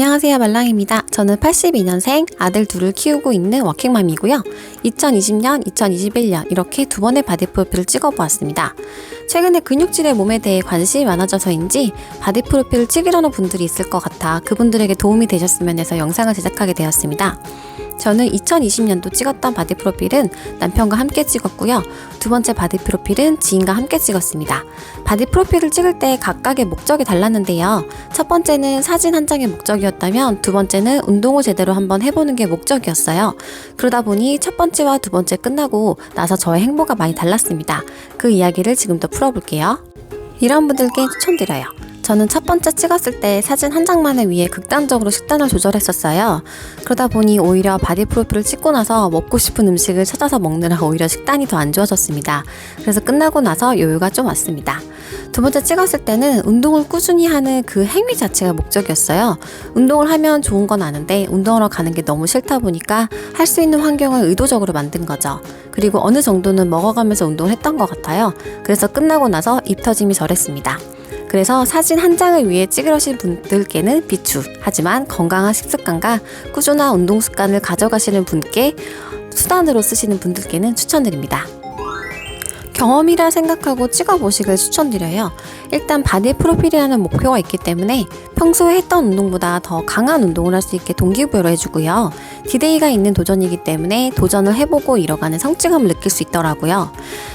안녕하세요 말랑입니다. 저는 82년생 아들 둘을 키우고 있는 워킹맘이고요. 2020년, 2021년 이렇게 두 번의 바디 프로필을 찍어보았습니다. 최근에 근육질의 몸에 대해 관심이 많아져서인지 바디 프로필을 찍으려는 분들이 있을 것 같아 그분들에게 도움이 되셨으면 해서 영상을 제작하게 되었습니다. 저는 2020년도 찍었던 바디 프로필은 남편과 함께 찍었고요. 두 번째 바디 프로필은 지인과 함께 찍었습니다. 바디 프로필을 찍을 때 각각의 목적이 달랐는데요. 첫 번째는 사진 한 장의 목적이었다면 두 번째는 운동을 제대로 한번 해보는 게 목적이었어요. 그러다 보니 첫 번째와 두 번째 끝나고 나서 저의 행보가 많이 달랐습니다. 그 이야기를 지금부터 풀어볼게요. 이런 분들께 추천드려요. 저는 첫 번째 찍었을 때 사진 한 장만을 위해 극단적으로 식단을 조절했었어요. 그러다 보니 오히려 바디 프로필을 찍고 나서 먹고 싶은 음식을 찾아서 먹느라 오히려 식단이 더 안 좋아졌습니다. 그래서 끝나고 나서 여유가 좀 왔습니다. 두 번째 찍었을 때는 운동을 꾸준히 하는 그 행위 자체가 목적이었어요. 운동을 하면 좋은 건 아는데 운동하러 가는 게 너무 싫다 보니까 할 수 있는 환경을 의도적으로 만든 거죠. 그리고 어느 정도는 먹어가면서 운동을 했던 것 같아요. 그래서 끝나고 나서 입 터짐이 절했습니다. 그래서 사진 한 장을 위해 찍으려신 분들께는 비추. 하지만 건강한 식습관과 꾸준한 운동 습관을 가져가시는 분께 수단으로 쓰시는 분들께는 추천드립니다. 경험이라 생각하고 찍어보시길 추천드려요. 일단 바디 프로필이라는 목표가 있기 때문에 평소에 했던 운동보다 더 강한 운동을 할 수 있게 동기부여를 해주고요. 디데이가 있는 도전이기 때문에 도전을 해보고 이뤄가는 성취감을 느낄 수 있더라고요.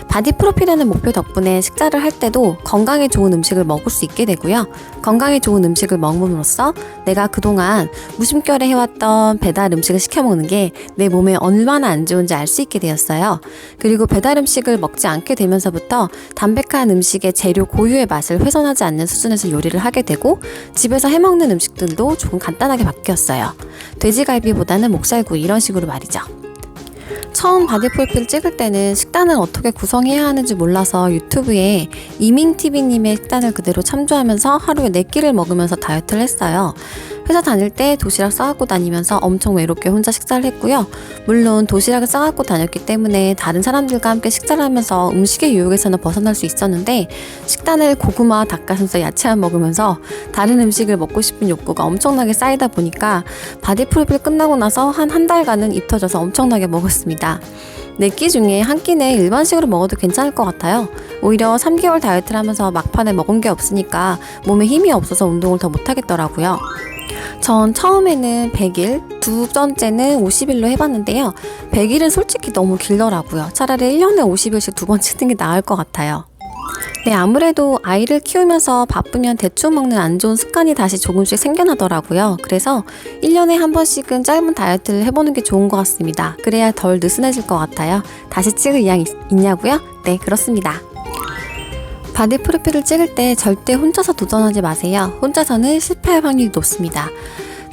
바디 프로필이라는 목표 덕분에 식사를 할 때도 건강에 좋은 음식을 먹을 수 있게 되고요. 건강에 좋은 음식을 먹음으로써 내가 그동안 무심결에 해왔던 배달 음식을 시켜 먹는 게 내 몸에 얼마나 안 좋은지 알 수 있게 되었어요. 그리고 배달 음식을 먹지 않게 되면서부터 담백한 음식의 재료 고유의 맛을 훼손하지 않는 수준에서 요리를 하게 되고 집에서 해먹는 음식들도 조금 간단하게 바뀌었어요. 돼지갈비보다는 목살구이 이런 식으로 말이죠. 처음 바디 프로필 찍을 때는 식단을 어떻게 구성해야 하는지 몰라서 유튜브에 이민TV님의 식단을 그대로 참조하면서 하루에 4끼를 먹으면서 다이어트를 했어요. 회사 다닐 때 도시락 싸갖고 다니면서 엄청 외롭게 혼자 식사를 했고요. 물론 도시락을 싸갖고 다녔기 때문에 다른 사람들과 함께 식사를 하면서 음식의 유혹에서는 벗어날 수 있었는데 식단을 고구마, 닭가슴살, 야채만 먹으면서 다른 음식을 먹고 싶은 욕구가 엄청나게 쌓이다 보니까 바디 프로필 끝나고 나서 한 한 달간은 입 터져서 엄청나게 먹었습니다. 네끼 중에 한 끼는 일반식으로 먹어도 괜찮을 것 같아요. 오히려 3개월 다이어트를 하면서 막판에 먹은 게 없으니까 몸에 힘이 없어서 운동을 더 못하겠더라고요. 전 처음에는 100일, 두 번째는 50일로 해봤는데요. 100일은 솔직히 너무 길더라고요. 차라리 1년에 50일씩 두 번 치는 게 나을 것 같아요. 네, 아무래도 아이를 키우면서 바쁘면 대충 먹는 안 좋은 습관이 다시 조금씩 생겨나더라고요. 그래서 1년에 한 번씩은 짧은 다이어트를 해보는 게 좋은 것 같습니다. 그래야 덜 느슨해질 것 같아요. 다시 찍을 의향 있, 있냐고요? 네, 그렇습니다. 바디 프로필을 찍을 때 절대 혼자서 도전하지 마세요. 혼자서는 실패할 확률이 높습니다.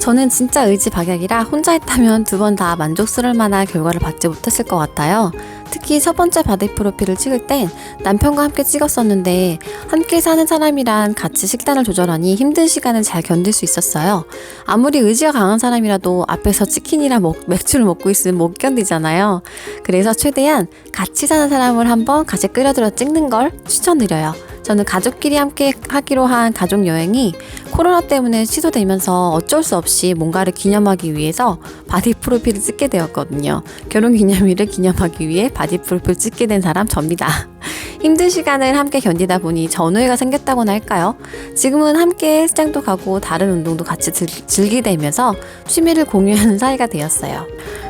저는 진짜 의지박약이라 혼자 했다면 두 번 다 만족스러울 만한 결과를 받지 못했을 것 같아요. 특히 첫 번째 바디 프로필을 찍을 땐 남편과 함께 찍었었는데 함께 사는 사람이란 같이 식단을 조절하니 힘든 시간을 잘 견딜 수 있었어요. 아무리 의지가 강한 사람이라도 앞에서 치킨이랑 먹, 맥주를 먹고 있으면 못 견디잖아요. 그래서 최대한 같이 사는 사람을 한번 같이 끌어들여 찍는 걸 추천드려요. 저는 가족끼리 함께 하기로 한 가족 여행이 코로나 때문에 취소되면서 어쩔 수 없이 뭔가를 기념하기 위해서 바디 프로필을 찍게 되었거든요. 결혼 기념일을 기념하기 위해 바디 프로필 찍게 된 사람 접니다. 힘든 시간을 함께 견디다 보니 전우애가 생겼다고나 할까요? 지금은 함께 헬스장도 가고 다른 운동도 같이 즐기게 되면서 취미를 공유하는 사이가 되었어요.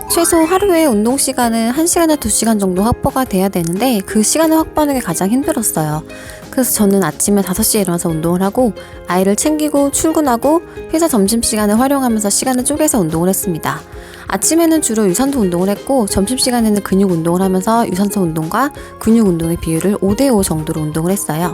최소 하루에 운동 시간은 1시간에서 2시간 정도 확보가 돼야 되는데 그 시간을 확보하는 게 가장 힘들었어요. 그래서 저는 아침에 5시에 일어나서 운동을 하고 아이를 챙기고 출근하고 회사 점심시간을 활용하면서 시간을 쪼개서 운동을 했습니다. 아침에는 주로 유산소 운동을 했고 점심시간에는 근육 운동을 하면서 유산소 운동과 근육 운동의 비율을 5대5 정도로 운동을 했어요.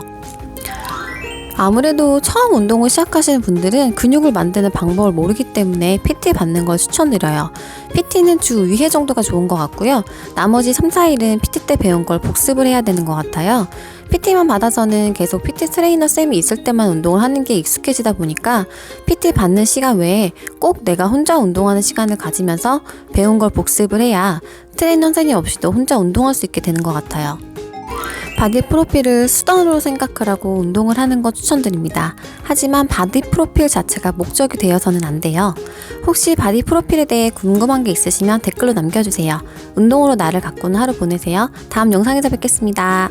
아무래도 처음 운동을 시작하시는 분들은 근육을 만드는 방법을 모르기 때문에 PT 받는 걸 추천드려요. PT는 주 2회 정도가 좋은 것 같고요. 나머지 3, 4일은 PT 때 배운 걸 복습을 해야 되는 것 같아요. PT만 받아서는 계속 PT 트레이너 쌤이 있을 때만 운동을 하는 게 익숙해지다 보니까 PT 받는 시간 외에 꼭 내가 혼자 운동하는 시간을 가지면서 배운 걸 복습을 해야 트레이너 선생님 없이도 혼자 운동할 수 있게 되는 것 같아요. 바디 프로필을 수단으로 생각하라고 운동을 하는 거 추천드립니다. 하지만 바디 프로필 자체가 목적이 되어서는 안 돼요. 혹시 바디 프로필에 대해 궁금한 게 있으시면 댓글로 남겨주세요. 운동으로 나를 가꾸는 하루 보내세요. 다음 영상에서 뵙겠습니다.